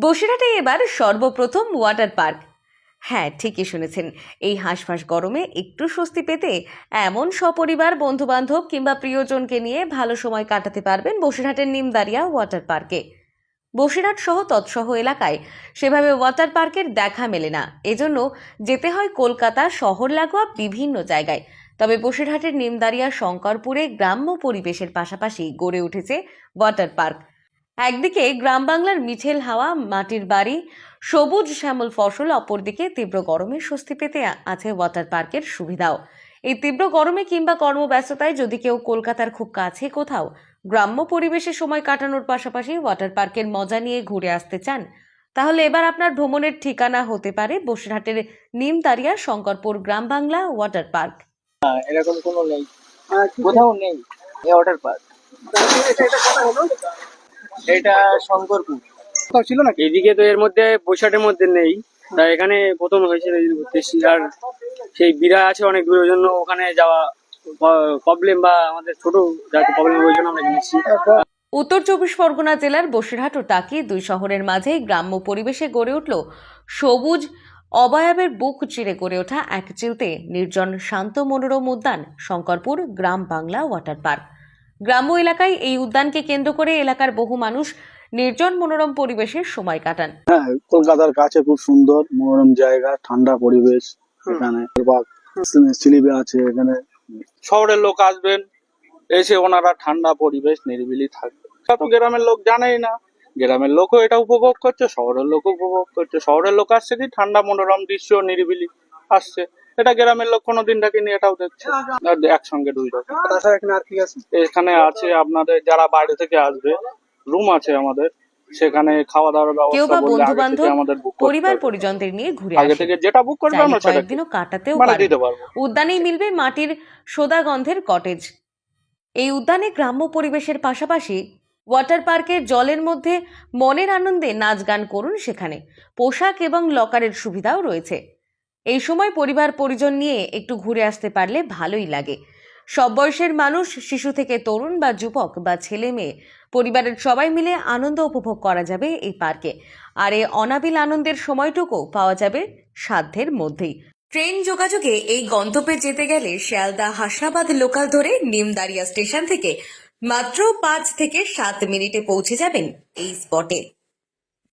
বসিরহাটে এবার সর্বপ্রথম water park. হ্যাঁ ঠিকই শুনেছেন। এই হাঁসফাঁস গরমে একটু স্বস্তি পেতে এমন সপরিবার বন্ধুবান্ধব কিংবা প্রিয়জনকে নিয়ে ভালো সময় কাটাতে পারবেন বসিরহাটের নিমদারিয়া ওয়াটার পার্কে। বসিরহাট সহ তৎসহ এলাকায় সেভাবে ওয়াটার পার্কের দেখা মেলে না। এজন্য যেতে হয় কলকাতা, শহর লাগোয়া বিভিন্ন জায়গায়। তবে বসিরহাটের নিমদারিয়া শঙ্করপুরে গ্রাম্য পরিবেশের পাশাপাশি গড়ে উঠেছে ওয়াটার পার্ক। একদিকে গ্রাম বাংলার মিছেল হাওয়া মাটির বাড়ি সবুজ শ্যামল ফসল অপরদিকে তীব্র গরমে স্বস্তি পেতে আছে ওয়াটার পার্কের সুবিধাও। এই তীব্র গরমে কিংবা কর্মব্যস্ততায় যদি কেউ কলকাতার খুব কাছে কোথাও গ্রাম্য পরিবেশে সময় কাটানোর পাশাপাশি ওয়াটার পার্কের মজা নিয়ে ঘুরে আসতে চান তাহলে এবার আপনার ভ্রমণের ঠিকানা হতে পারে বসিরহাটের নিমতারিয়া শঙ্করপুর গ্রাম বাংলা ওয়াটার পার্ক। এরকম কোনো নেই। কোথাও নেই ওয়াটার পার্ক। এটা শঙ্করপুর। কোথাও ছিল না এইদিকে তো এর মধ্যে বৈশাখের মধ্যে নেই। তাই এখানে প্রথম হয়েছিল ঘুরতে এসেছি। আর সেই বিরা আছে অনেক দূর ওই জন্য ওখানে যাওয়া প্রবলেম বা আমাদের ছোট যাতে প্রবলেম ওই জন্য আমরা এখানে উত্তর চব্বিশ পরগনা জেলার বসিরহাট ও টাকি দুই শহরের মাঝে গ্রাম্য পরিবেশে গড়ে উঠল সবুজ অবয়বের বুক চিরে গড়ে ওঠা এক চিলতে নির্জন শান্ত মনোরম উদ্যান শঙ্করপুর গ্রাম বাংলা ওয়াটার পার্ক। গ্রাম্য এলাকায় এই উদ্যানকে কেন্দ্র করে এলাকার বহু মানুষ নির্জন মনোরম পরিবেশে সময় কাটান। হ্যাঁ কলকাতার কাছে খুব সুন্দর মনোরম জায়গা ঠান্ডা পরিবেশ এখানে। আছে এখানে। শহরের লোক আসবেন এসে ওনারা ঠান্ডা পরিবেশ নিরিবিলি থাকবে। সব গ্রামের লোক জানেই না। গ্রামের লোকও এটা উপভোগ করছে শহরের লোকও উপভোগ করছে। শহরের লোক আসছে কি? ঠান্ডা মনোরম দৃশ্য নিরিবিলি আসছে। এটা গ্রামের লোক কোনোদিন ডাকিনি এটাও দেখছে। একসঙ্গে দুই রকম তাছাড়া এখানে আর কি আছে? এখানে আছে আপনাদের যারা বাইরে থেকে আসবে রুম আছে আমাদের। সেখানে খাওয়া দাওয়ার কেউ ব্যবস্থা বা আগে থেকে আমাদের বুক পরিবার পরিজনদের নিয়ে ঘুরে আগে থেকে যেটা বুক করবে আমরা সেটা কয়েকদিনও কাটাতেও মানে পারব। উদ্যানেই মিলবে মাটির সোদা গন্ধের কটেজ এই উদ্যানে গ্রাম্য পরিবেশের পাশাপাশি ওয়াটার পার্কের জলের মধ্যে মনের আনন্দে নাচ গান করুন সেখানে। পোশাক এবং লকারের সুবিধাও রয়েছে। এই সময় পরিবার পরিজন নিয়ে একটু ঘুরে আসতে পারলে ভালোই লাগে। সব বয়সের মানুষ, শিশু থেকে তরুণ বা যুবক বা ছেলে মেয়ে, পরিবারের সবাই মিলে আনন্দ উপভোগ করা যাবে এই পার্কে। আর এই অনাবিল আনন্দের সময়টুকু পাওয়া যাবে সাধ্যের মধ্যেই। ট্রেন যোগাযোগে এই গন্তব্যে যেতে গেলে শিয়ালদা, হাসনাবাদ লোকাল ধরে নিমদারিয়া স্টেশন থেকে মাত্র পাঁচ থেকে সাত মিনিটে পৌঁছে যাবেন এই স্পটে।